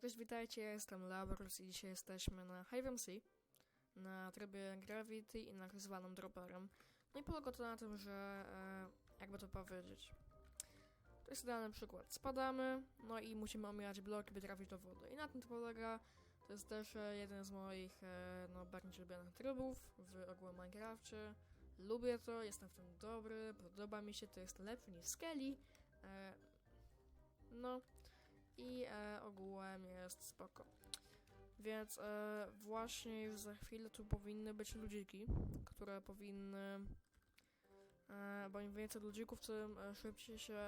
Cześć, witajcie, jestem Labrus i dzisiaj jesteśmy na Hive na trybie Gravity i nakrywanym dropperem. No i polega to na tym, że, e, jakby to powiedzieć, to jest idealny przykład. Spadamy, no i musimy omijać bloki, by trafić do wody. I na tym to polega. To jest też e, jeden z moich, e, no, bardziej lubianych trybów w ogóle Minecrafcie. Lubię to, jestem w tym dobry, podoba mi się, to jest lepszy niż Skelly. E, no, i e, ogółem jest spoko. Więc e, właśnie już za chwilę tu powinny być ludziki, które powinny. E, bo im więcej ludzików, tym e, szybciej się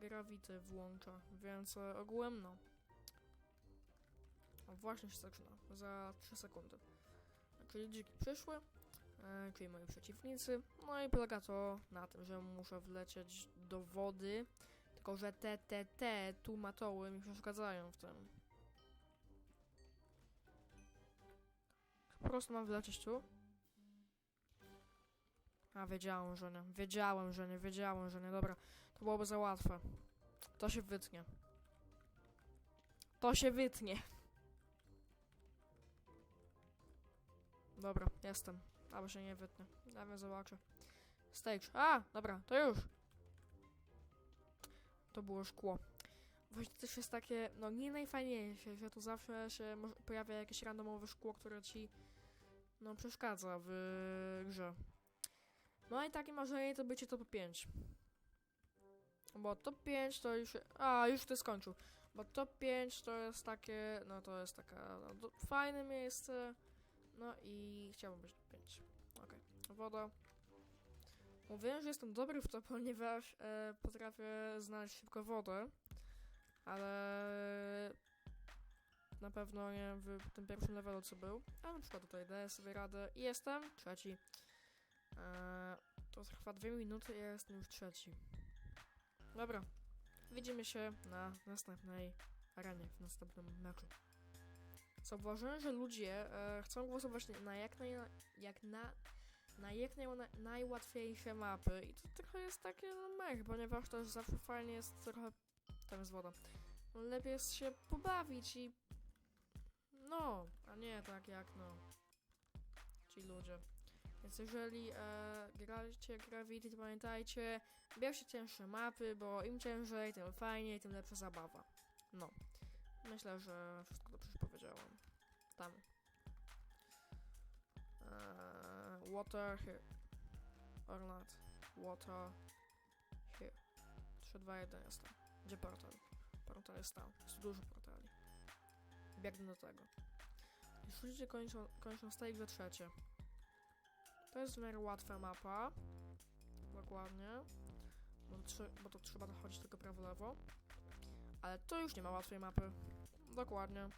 gravity włącza. Więc e, ogółem no. Właśnie się zaczyna. Za 3 sekundy. Czyli ludziki przyszły, e, czyli moi przeciwnicy. No i polega to na tym, że muszę wlecieć do wody. Tylko, że te, te, te tu matoły mi przeszkadzają w tym. Po prostu mam wlecieć tu. A, wiedziałem, że nie. Wiedziałem, że nie. Wiedziałem, że nie. Dobra, to byłoby za łatwe. To się wytnie. To się wytnie. Dobra, jestem. Albo się nie wytnie. Nawet zobaczę. Stage. A, dobra, to już to było szkło. Właśnie też jest takie, no nie najfajniejsze, że tu zawsze się pojawia jakieś randomowe szkło, które ci, no przeszkadza w grze. No i takie marzenie to bycie top 5. Bo top 5 to już, a już to skończył. Bo top 5 to jest takie, no to jest taka no, fajne miejsce. No i chciałbym być top 5. Okej, woda. Mówiłem, że jestem dobry w to, ponieważ e, potrafię znaleźć szybko wodę, ale na pewno nie w tym pierwszym levelu co był. A na przykład tutaj daję sobie radę i jestem trzeci. E, to trwa dwie minuty i ja jestem już trzeci. Dobra, widzimy się na następnej arenie, w następnym meczu. Zauważyłem, że ludzie e, chcą głosować na jak, naj, jak na na jak naj, najłatwiejsze mapy i to trochę jest takie no mech, ponieważ też zawsze fajnie jest trochę tam jest woda. Lepiej jest się pobawić i no, a nie tak jak no ci ludzie. Więc jeżeli e, gracie Gravity, to pamiętajcie, bierzcie cięższe mapy, bo im ciężej, tym fajniej, tym lepsza zabawa. No. Myślę, że wszystko dobrze powiedziałam. Tam. Water here. Or not. Water here. 3, 2, 1 jestem. Gdzie portal? Portal jest tam. Jest dużo portali. Biegnę do tego. Już ludzie kończą, kończą stage we trzecie. To jest w miarę łatwa mapa. Dokładnie. Bo trzy- bo to trzeba dochodzić tylko prawo-lewo. Ale to już nie ma łatwej mapy. Dokładnie.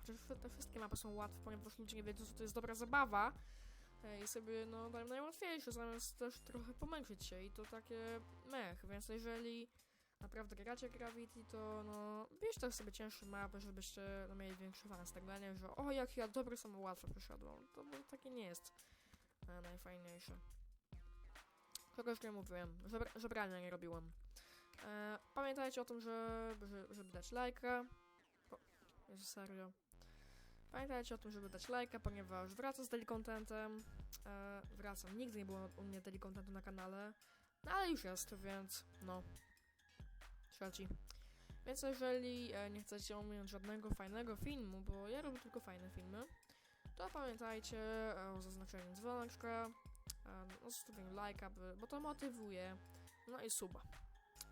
Chociaż te wszystkie mapy są łatwe, ponieważ ludzie nie wiedzą, że to jest dobra zabawa. I sobie, no, dają najłatwiejsze, zamiast też trochę pomęczyć się. I to takie mech, więc jeżeli naprawdę gracie Gravity, to no, bierzcie też sobie cięższe mapy, żebyście no, mieli większy awans. Tak nie, że o, jak ja dobry samo łatwo przeszedłem. To bo takie nie jest e, najfajniejsze. Kogoś nie mówiłem, żebra żebrania nie robiłem. E, pamiętajcie o tym, że, że, żeby dać lajka. O, Jezu, serio. Pamiętajcie o tym, żeby dać lajka, ponieważ wracam z daily contentem. E, wracam. Nigdy nie było u mnie daily contentu na kanale. No ale już jest, więc no. Trzeci. Więc jeżeli e, nie chcecie ominąć żadnego fajnego filmu, bo ja robię tylko fajne filmy, to pamiętajcie e, o zaznaczeniu dzwoneczka, e, o zostawieniu lajka, bo to motywuje. No i suba.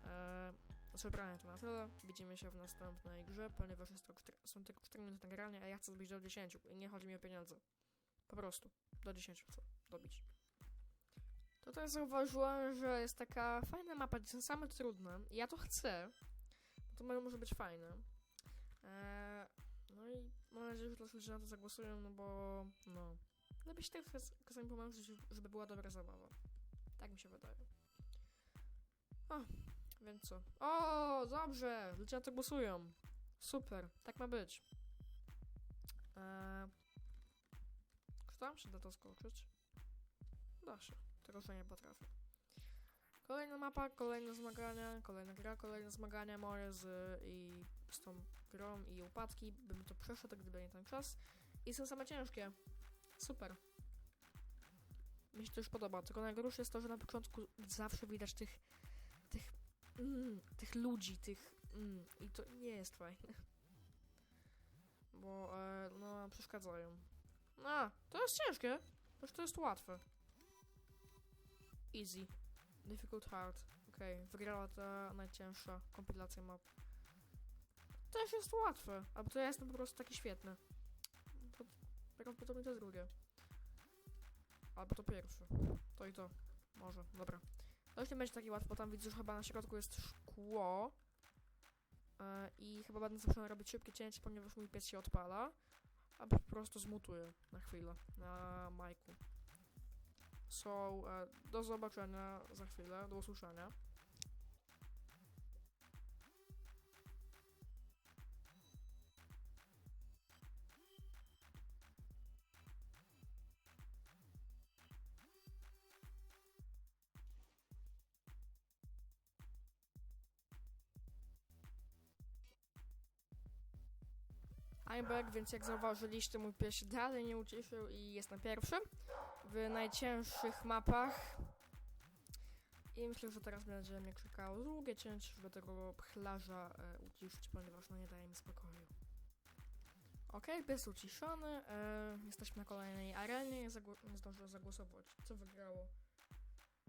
E, Przebranie to na tyle. Widzimy się w następnej grze, ponieważ jest to, są tylko 4 minuty nagrania, a ja chcę zbić do 10 i nie chodzi mi o pieniądze. Po prostu. Do 10 chcę dobić. Tutaj zauważyłem, że jest taka fajna mapa, gdzie są same trudne. Ja to chcę. bo To może być fajne. Eee, no i mam nadzieję, że też ludzie na to zagłosują, no bo no. Lepiej się tak czasami pomęczyć, żeby była dobra zabawa. Tak mi się wydaje. Więc co? O, dobrze! Ludzie na to głosują. Super, tak ma być. Eee, czy tam się da to skoczyć? Da się, tylko że nie potrafię. Kolejna mapa, kolejne zmagania, kolejna gra, kolejne zmagania moje z i z tą grom i upadki, bym to przeszedł, gdyby nie ten czas. I są same ciężkie. Super. Mi się to już podoba, tylko najgorsze jest to, że na początku zawsze widać tych, mm, tych ludzi, tych, mm, i to nie jest fajne. Bo, e, no, przeszkadzają. A, to jest ciężkie. Już to jest łatwe. Easy. Difficult hard. Okej, wygrała ta najcięższa kompilacja map. Też jest łatwe. Albo to ja jestem po prostu taki świetny. To prawdopodobnie to drugie. Albo to pierwsze. To i to. Może, dobra. To już nie będzie taki łatwy, bo tam widzę, że chyba na środku jest szkło. E, I chyba będę zaczął robić szybkie cięcie, ponieważ mój pies się odpala. Albo po prostu zmutuję na chwilę na majku. So, e, do zobaczenia za chwilę, do usłyszenia. Back, więc jak zauważyliście, mój pies się dalej nie uciszył i jest na pierwszym w najcięższych mapach. I myślę, że teraz będzie mnie krzykało długie cięcie, żeby tego pchlarza e, uciszyć, ponieważ no nie daje mi spokoju. Okej, pies uciszony. E, jesteśmy na kolejnej arenie. Nie, zagło- zdążyłem zagłosować. Co wygrało?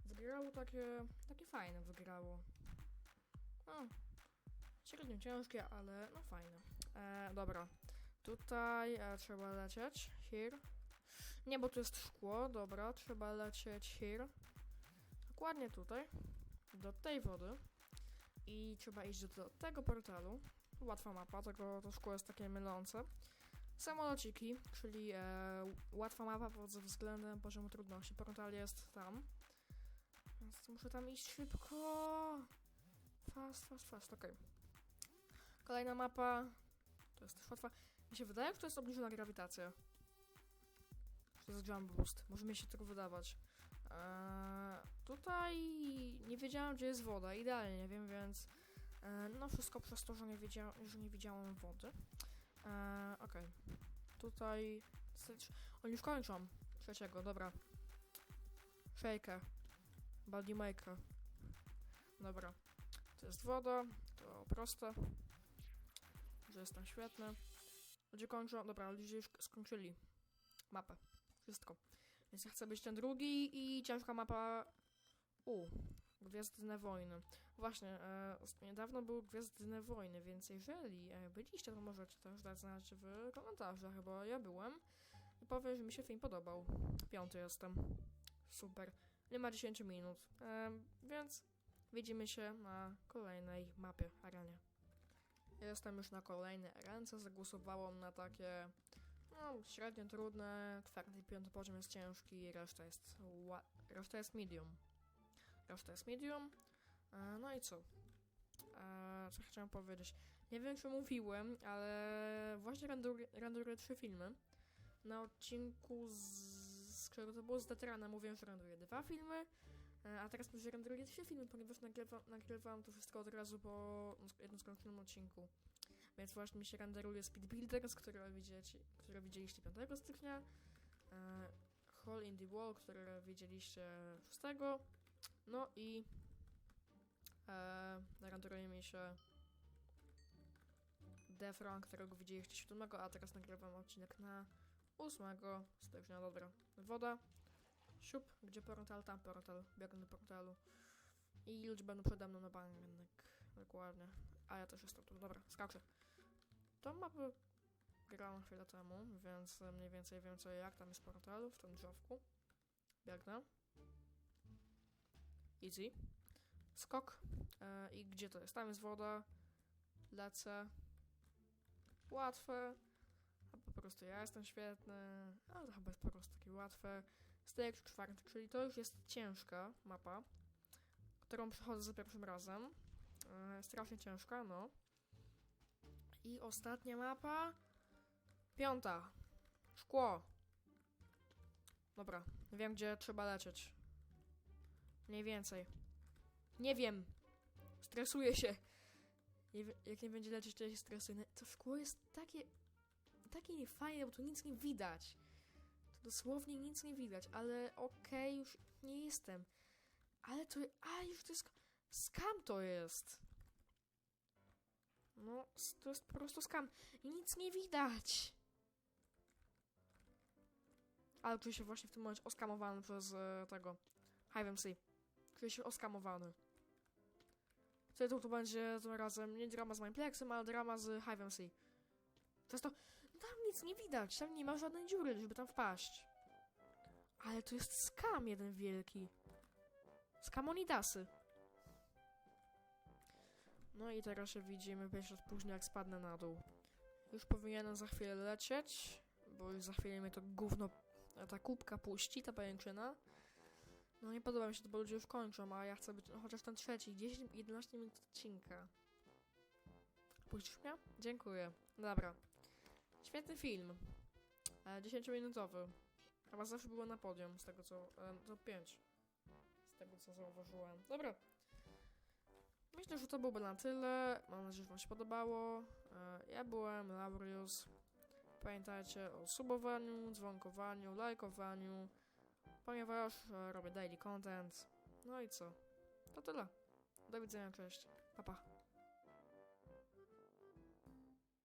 Wygrało takie, takie fajne, wygrało. No, średnio ciężkie, ale no fajne. E, dobra. Tutaj e, trzeba lecieć. Here. Nie, bo tu jest szkło. Dobra, trzeba lecieć here. Dokładnie tutaj. Do tej wody. I trzeba iść do tego portalu. Łatwa mapa, tylko to szkło jest takie mylące. Samolociki, czyli e, łatwa mapa pod względem poziomu trudności. Portal jest tam. Więc muszę tam iść szybko. Fast, fast, fast, okej. Kolejna mapa. To jest też łatwa. Mi się wydaje, że to jest obniżona grawitacja. To jest jump boost. Może mi się tego wydawać. Eee, tutaj nie wiedziałam, gdzie jest woda. Idealnie wiem, więc e, no wszystko przez to, że nie, wiedzia że nie widziałam wody. Eee, Okej. Tutaj... Oni już kończą. Trzeciego, dobra. Shaker. Body maker. Dobra. To jest woda. To proste. Że jestem świetny. Ludzie kończą. Dobra, ludzie już skończyli mapę. Wszystko. Więc ja chcę być ten drugi i ciężka mapa. U. Gwiazdne Wojny. Właśnie, e, niedawno były Gwiazdne Wojny, więc jeżeli e, byliście, to możecie też dać znać w komentarzach, bo ja byłem. I powiem, że mi się film podobał. Piąty jestem. Super. Nie ma 10 minut. E, więc widzimy się na kolejnej mapie arenie. Jestem już na kolejnej arence. Zagłosowałam na takie no, średnio trudne. Czwarty i piąty poziom jest ciężki, reszta jest, reszta jest medium. Reszta jest medium. E, no i co? E, co chciałem powiedzieć? Nie wiem, czy mówiłem, ale właśnie renderuję trzy filmy. Na odcinku z, z którego to było z Detrana mówiłem, że renderuję dwa filmy. E, A teraz już renderuję trzy filmy, ponieważ nagrywa, nagrywam to wszystko od razu po jednym skończonym odcinku. Więc właśnie mi się renderuje Speed Builders, które, widzicie, które widzieliście 5 stycznia. E, Hole in the Wall, które widzieliście 6. No i e, renderuje mi się Defran, którego widzieliście 7, a teraz nagrywam odcinek na 8 stycznia. Dobra, woda. Siup, gdzie portal, tam portal, biegnę do portalu. I ludzie będą przede mną na bank. Dokładnie. A ja też jestem tu. Dobra, skaczę. Tą mapę grałem chwilę temu, więc mniej więcej wiem co jak. Tam jest portal w tym drzewku. Biegnę. Easy. Skok. E, I gdzie to jest? Tam jest woda. Lecę. Łatwe. A po prostu ja jestem świetny. A to chyba jest po prostu takie łatwe. Stek czwarty, czyli to już jest ciężka mapa, którą przechodzę za pierwszym razem. E, strasznie ciężka, no. I ostatnia mapa. Piąta. Szkło. Dobra, wiem gdzie trzeba lecieć. Mniej więcej. Nie wiem. Stresuję się. Nie, jak nie będzie lecieć, to ja się stresuję. To szkło jest takie, takie niefajne, bo tu nic nie widać. Dosłownie nic nie widać, ale okej, już nie jestem. Ale to, a już to jest, skam to jest. No, to jest po prostu skam. Nic nie widać. Ale czuję się właśnie w tym momencie oskamowany przez e, tego Hive MC. Czuję się oskamowany. Tytuł to będzie tym razem nie drama z Mindplexem, ale drama z Hive MC. To jest to... nic nie widać, tam nie ma żadnej dziury, żeby tam wpaść. Ale to jest skam jeden wielki. Skamonidasy. No i teraz się widzimy 5 lat później, jak spadnę na dół. Już powinienem za chwilę lecieć, bo już za chwilę mnie to gówno, ta kubka puści, ta pajęczyna. No nie podoba mi się to, bo ludzie już kończą, a ja chcę być no, chociaż ten trzeci, 10-11 minut odcinka. Puścisz mnie? Dziękuję. Dobra. Świetny film. E, 10-minutowy. Chyba zawsze było na podium, z tego co... E, to 5. Z tego co zauważyłem. Dobra. Myślę, że to byłoby na tyle. Mam nadzieję, że Wam się podobało. E, ja byłem Laurius. Pamiętajcie o subowaniu, dzwonkowaniu, lajkowaniu, ponieważ e, robię daily content. No i co? To tyle. Do widzenia, cześć. Pa, pa.